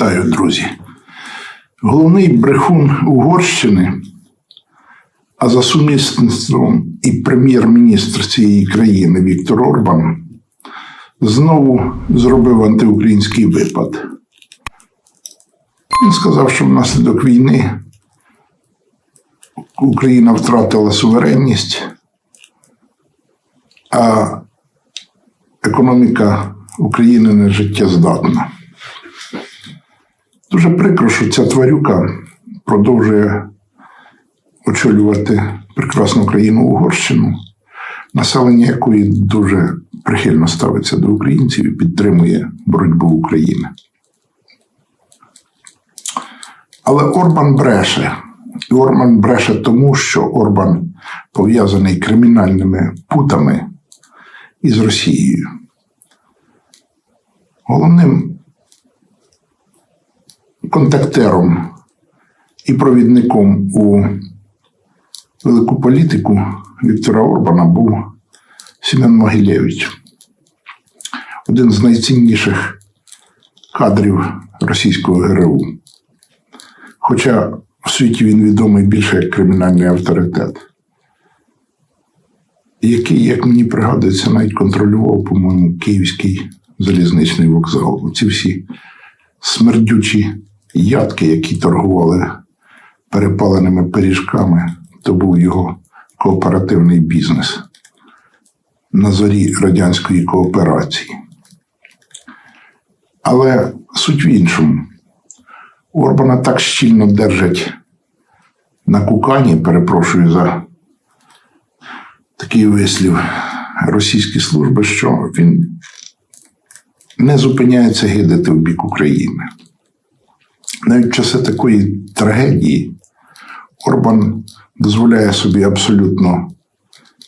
Вітаю, друзі. Головний брехун Угорщини, а за сумісництвом і прем'єр-міністр цієї країни Віктор Орбан знову зробив антиукраїнський випад. Він сказав, що внаслідок війни Україна втратила суверенність, а економіка України не життєздатна. Дуже прикро, що ця тварюка продовжує очолювати прекрасну країну Угорщину, населення якої дуже прихильно ставиться до українців і підтримує боротьбу України. Але Орбан бреше. І Орбан бреше тому, що Орбан пов'язаний кримінальними путами із Росією. Головним контактером і провідником у велику політику Віктора Орбана був Семен Могилєвич, один з найцінніших кадрів російського ГРУ. Хоча в світі він відомий більше як кримінальний авторитет, який, як мені пригадується, навіть контролював, по-моєму, Київський залізничний вокзал. Ці всі смердючі ядки, які торгували перепаленими пиріжками, то був його кооперативний бізнес на зорі радянської кооперації. Але суть в іншому. Орбана так щільно держать на кукані, перепрошую за такий вислів російські служби, що він не зупиняється гидати в бік України. Навіть в часи такої трагедії Орбан дозволяє собі абсолютно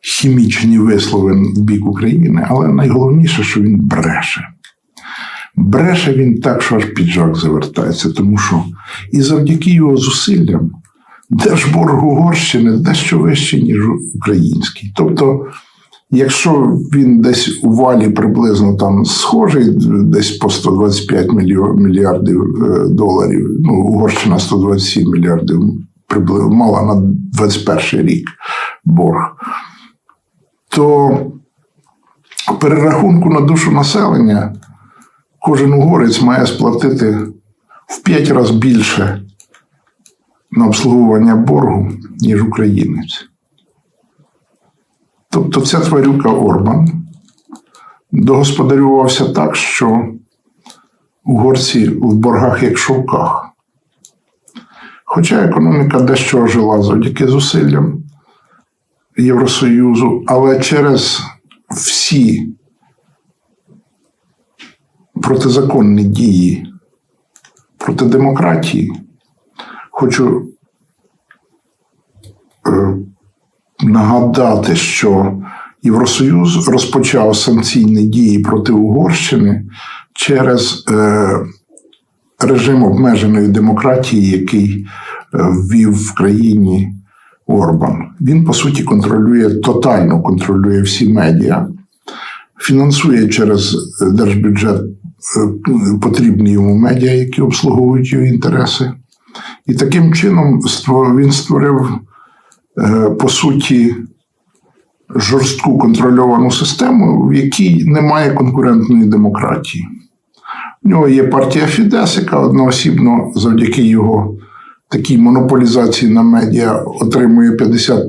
хімічні вислови в бік України, але найголовніше, що він бреше. Бреше він так, що аж піджак завертається, тому що і завдяки його зусиллям держборг Угорщини дещо вищий, ніж український. Тобто, якщо він десь у валі приблизно там схожий, десь по 125 мільярдів е, доларів, ну, Угорщина 127 мільярдів приблизно мала на 21 рік борг, то перерахунку на душу населення кожен угорець має сплатити в 5 разів більше на обслуговування боргу, ніж українець. Тобто ця тварюка Орбан догосподарювався так, що угорці в боргах як шовках. Хоча економіка дещо ожила завдяки зусиллям Євросоюзу, але через всі протизаконні дії проти демократії, хочу е, нагадати, що Євросоюз розпочав санкційні дії проти Угорщини через е, режим обмеженої демократії, який е, ввів в країні Орбан. Він, по суті, контролює, тотально контролює всі медіа, фінансує через держбюджет е, потрібні йому медіа, які обслуговують його інтереси. І таким чином він створив, по суті, жорстку контрольовану систему, в якій немає конкурентної демократії. У нього є партія Фідес, яка одноосібно завдяки його такій монополізації на медіа отримує 50, е,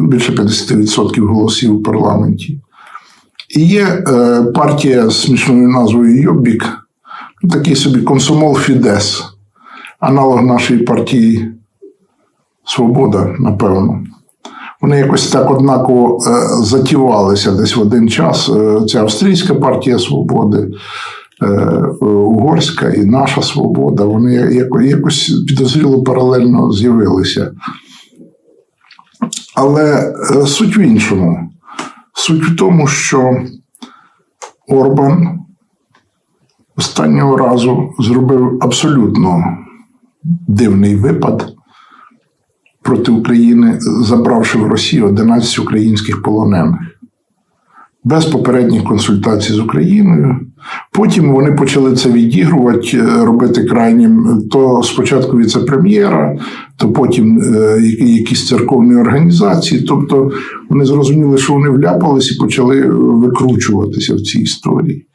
більше 50% голосів у парламенті. І є е, партія з смішною назвою Йобік, ну, такий собі комсомол Фідес, аналог нашої партії Свобода, напевно. Вони якось так однаково е, затівалися десь в один час. Е, Ця австрійська партія свободи, е, угорська і наша свобода. Вони якось підозріло паралельно з'явилися. Але суть в іншому. Суть в тому, що Орбан останнього разу зробив абсолютно дивний випад проти України, забравши в Росії 11 українських полонених. без попередніх консультацій з Україною. Потім вони почали це відігрувати, е, робити крайнім то спочатку віце-прем'єра, то потім е, якісь церковні організації. Тобто вони зрозуміли, що вони вляпались і почали викручуватися в цій історії.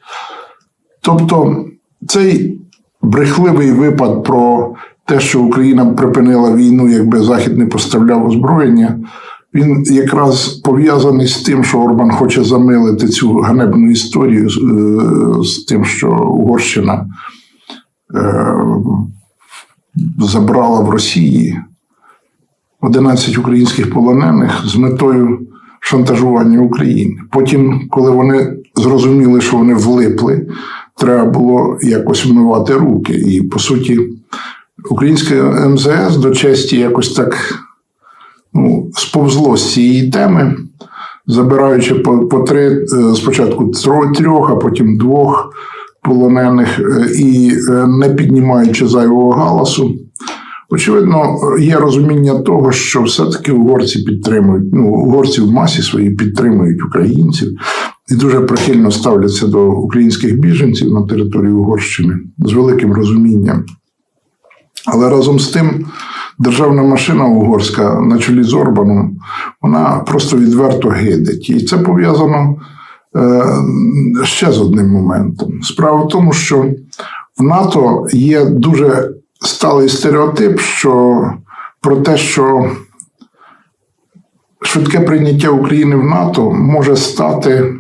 Тобто, цей брехливий випад про те, що Україна припинила війну, якби Захід не поставляв озброєння, він якраз пов'язаний з тим, що Орбан хоче замилити цю ганебну історію з, е, тим, що Угорщина е, забрала в Росії 11 українських полонених з метою шантажування України. Потім, коли вони зрозуміли, що вони влипли, треба було якось вмивати руки. І по суті, українське МЗС до честі якось так ну, сповзло з цієї теми, забираючи по, по три, е, спочатку трьох, а потім двох полонених, е, і е, не піднімаючи зайвого галасу. Очевидно, є розуміння того, що все-таки угорці підтримують, ну, угорці в масі своїй підтримують українців і дуже прихильно ставляться до українських біженців на території Угорщини з великим розумінням. Але разом з тим, державна машина угорська на чолі з Орбаном, вона просто відверто гидить. І це пов'язано е, ще з одним моментом. Справа в тому, що в НАТО є дуже сталий стереотип, що про те, що швидке прийняття України в НАТО може стати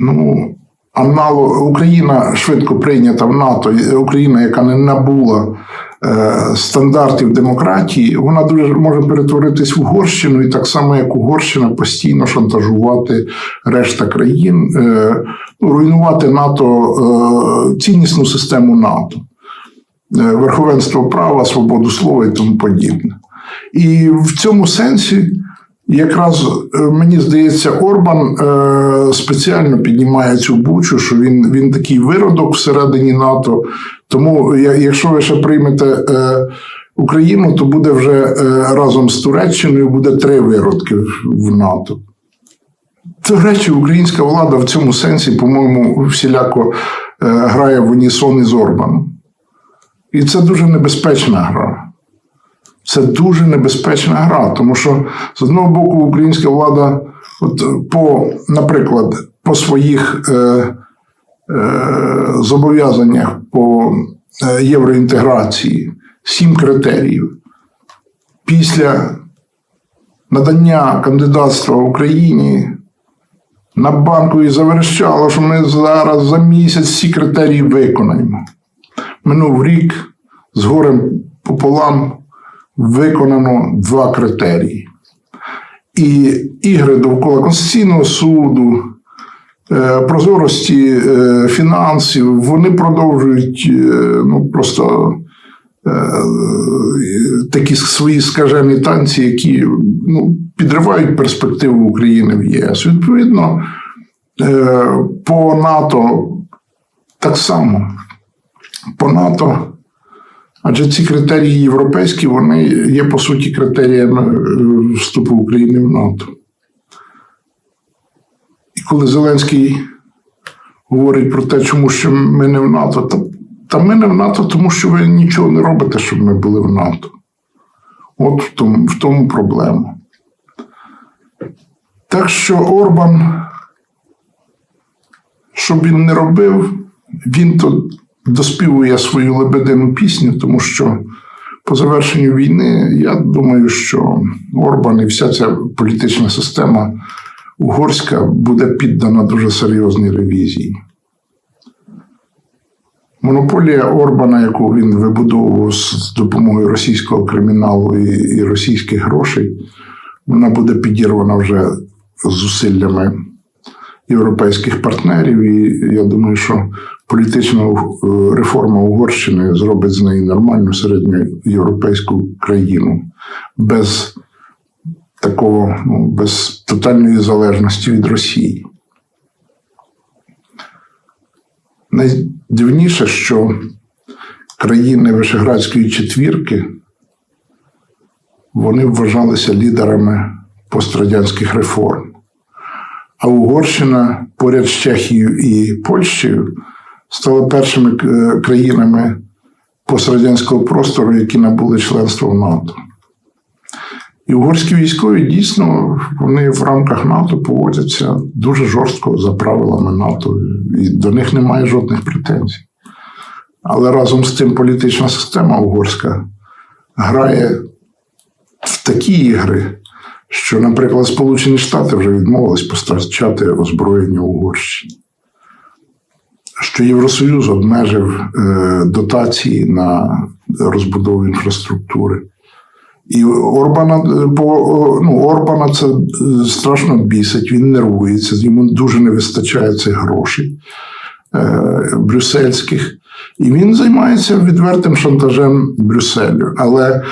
ну, аналог Україна швидко прийнята в НАТО, Україна, яка не набула е, стандартів демократії, вона дуже може перетворитись в Угорщину, і так само, як Угорщина, постійно шантажувати решта країн, е, ну, руйнувати НАТО, е, ціннісну систему НАТО, е, верховенство права, свободу слова і тому подібне. І в цьому сенсі якраз е, мені здається, Орбан е, спеціально піднімає цю бучу, що він, він такий виродок всередині НАТО. Тому, якщо ви ще приймете е, Україну, то буде вже разом з Туреччиною буде три виродки в- НАТО. До речі, українська влада в цьому сенсі, по-моєму, всіляко грає в унісон із Орбаном. І це дуже небезпечна гра. Це дуже небезпечна гра, тому що з одного боку українська влада, от по, наприклад, по своїх е, е, зобов'язаннях по е, євроінтеграції сім критеріїв. Після надання кандидатства Україні на банку і заверещало, що ми зараз за місяць всі критерії виконаємо. Минув рік з горем пополам виконано два критерії. І ігри довкола Конституційного суду, е, прозорості е, фінансів, вони продовжують е, ну, просто такі свої скажені танці, які ну, підривають перспективу України в ЄС. Відповідно, по НАТО так само. По НАТО Адже ці критерії європейські, вони є по суті критеріями е, вступу України в НАТО. І коли Зеленський говорить про те, чому що ми не в НАТО, та, та ми не в НАТО, тому що ви нічого не робите, щоб ми були в НАТО. От в тому, в тому проблема. Так що Орбан, що б він не робив, він то доспівує свою лебедину пісню, тому що по завершенню війни я думаю, що Орбан і вся ця політична система угорська буде піддана дуже серйозній ревізії. Монополія Орбана, яку він вибудовував з допомогою російського криміналу і, і російських грошей, вона буде підірвана вже зусиллями європейських партнерів. І я думаю, що політична е, реформа Угорщини зробить з неї нормальну середньоєвропейську країну без такого, ну, без тотальної залежності від Росії. Найдивніше, що країни Вишеградської четвірки вони вважалися лідерами пострадянських реформ. А Угорщина поряд з Чехією і Польщею стали першими е, країнами пострадянського простору, які набули членство в НАТО. І угорські військові дійсно вони в рамках НАТО поводяться дуже жорстко за правилами НАТО, і до них немає жодних претензій. Але разом з тим політична система угорська грає в такі ігри, що, наприклад, Сполучені Штати вже відмовились постачати озброєння Угорщині. Що Євросоюз обмежив е, дотації на розбудову інфраструктури. І Орбана е, ну, Орбана це е, страшно бісить, він нервується, йому дуже не вистачає цих грошей брюссельських. І він займається відвертим шантажем Брюсселю. Але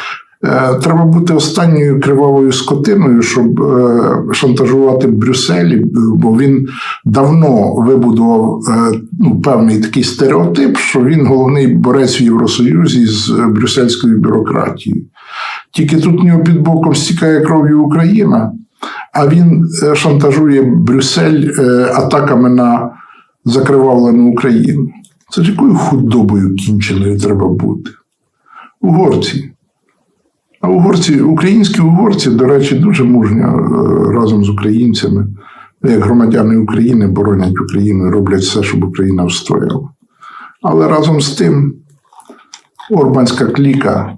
треба бути останньою кривавою скотиною, щоб е, шантажувати Брюсселі, бо він давно вибудував е, ну, певний такий стереотип, що він головний борець в Євросоюзі з брюссельською бюрократією. Тільки тут в нього під боком стікає кров'ю Україна, а він е, шантажує Брюссель е, атаками на закривавлену Україну. Це ж якою худобою кінченою треба бути? Угорці. Угорці, українські угорці, до речі, дуже мужньо е, разом з українцями, як громадяни України боронять Україну і роблять все, щоб Україна встояла. Але разом з тим, Орбанська кліка,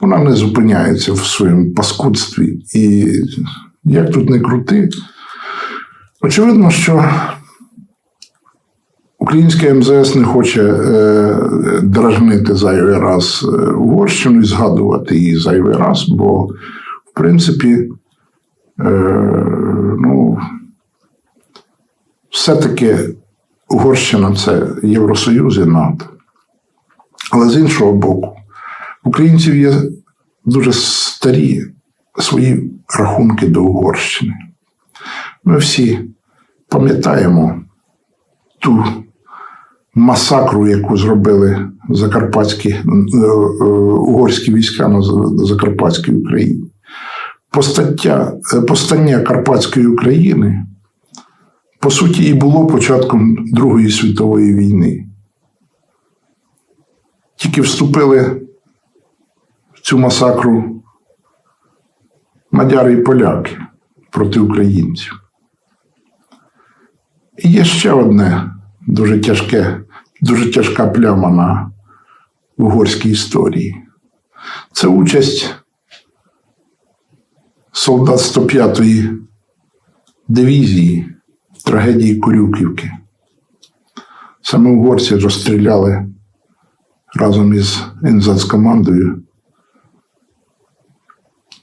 вона не зупиняється в своєму паскудстві. І як тут не крути, очевидно, що Українське МЗС не хоче е, дражнити зайвий раз е, Угорщину і згадувати її зайвий раз, бо, в принципі, е, ну, все-таки Угорщина це Євросоюз і НАТО. Але з іншого боку, українців є дуже старі свої рахунки до Угорщини. Ми всі пам'ятаємо ту масакру, яку зробили закарпатські е, е, угорські війська на Закарпатській Україні. Постаття, е, повстання Карпатської України, по суті, і було початком Другої світової війни. Тільки вступили в цю масакру мадяри і поляки проти українців. І є ще одне дуже тяжке, дуже тяжка пляма на угорській історії. Це участь солдат 105-ї дивізії в трагедії Корюківки. Саме угорці розстріляли разом із НЗАЦ-командою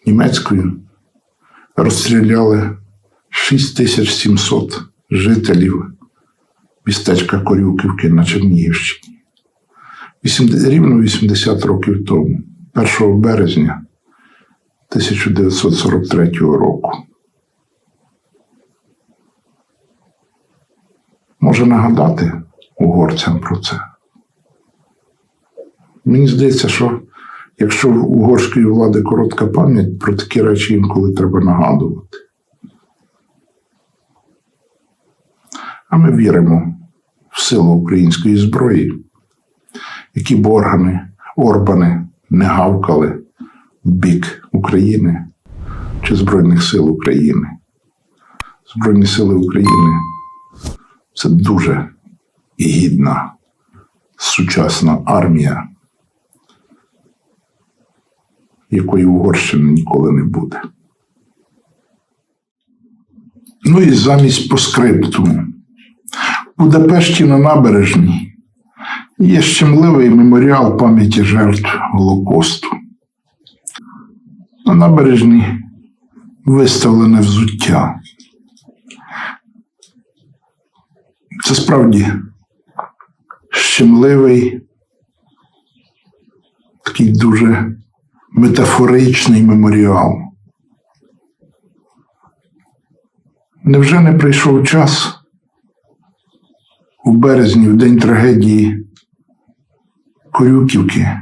німецькою, розстріляли 6700 жителів містечка Корюківки на Чернігівщині. Рівно 80 років тому, 1 березня 1943 року. Може нагадати угорцям про це. Мені здається, що якщо в угорської влади коротка пам'ять, про такі речі інколи треба нагадувати. А ми віримо в силу української зброї, які б органи, Орбани не гавкали в бік України чи Збройних сил України. Збройні сили України це дуже гідна сучасна армія, якої Угорщини ніколи не буде. Ну і замість по скриптуму. Будапешті на набережній є щемливий меморіал пам'яті жертв Голокосту. На набережній виставлене взуття. Це справді щемливий, такий дуже метафоричний меморіал. Невже не прийшов час у березні, в день трагедії Корюківки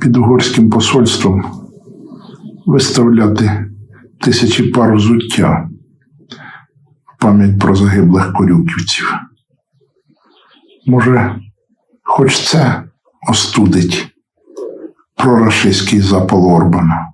під угорським посольством виставляти тисячі пар взуття в пам'ять про загиблих корюківців. Може, хоч це остудить прорашистський запал Орбана.